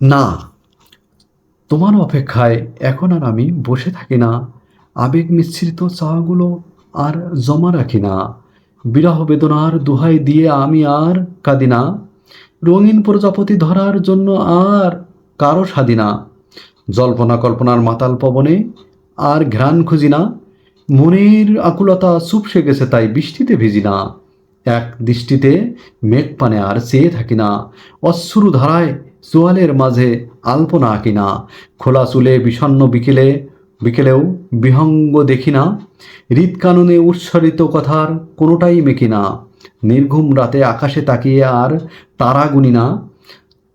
না তোমার অপেক্ষায় এখন আর আমি বসে থাকি না, আবেগ মিশ্রিত চাগুলো আর জমা রাখি না, বিরহ বেদনার দোহাই দিয়ে আমি আর কাঁদি না, রঙিন প্রজাপতি ধরার জন্য আর কারও সাদি না, জল্পনা কল্পনার মাতাল পবনে আর ঘ্রাণ খুঁজি না, মনের আকুলতা চুপসে গেছে তাই বৃষ্টিতে ভিজি না, এক দৃষ্টিতে মেঘ পানে আর চেয়ে থাকি না, অশ্রু ধারায় চোয়ালের মাঝে আলপনা আঁকি না খোলা চুলে বিষণ্ণ বিকেলে, বিকেলেও বিহঙ্গ দেখি না হৃদকাননে উৎসরিত কথার কোনোটাই মেকি না নির্ঘুম রাতে আকাশে তাকিয়ে আর তারা গুনি না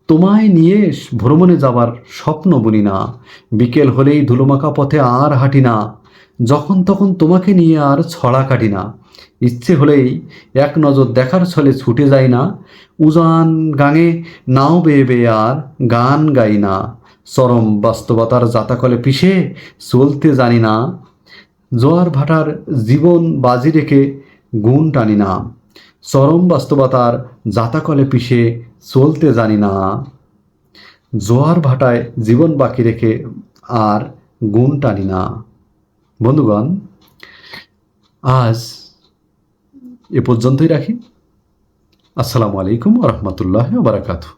তোমায় নিয়ে ভ্রমণে যাবার স্বপ্ন বুনি না বিকেল হলেই ধুলোমাখা পথে আর হাঁটি না যখন তখন তোমাকে নিয়ে আর ছড়া কাটি না। ইচ্ছে হলেই এক নজর দেখার ছলে ছুটে যাই না। উজান গাঙে নাও বেয়ে বেয়ে আর গান গাই না। চরম বাস্তবতার জাতাকলে পিষে চলতে জানি না। জোয়ার ভাটার জীবন বাজি রেখে গুণ টানি না। চরম বাস্তবতার জাতাকলে পিষে চলতে জানি না। জোয়ার ভাটায় জীবন বাকি রেখে আর গুণ টানি না। বন্ধুগণ আজ এ পর্যন্তই রাখি। আসসালামু আলাইকুম রহমতুল্লাহ বারাকাতু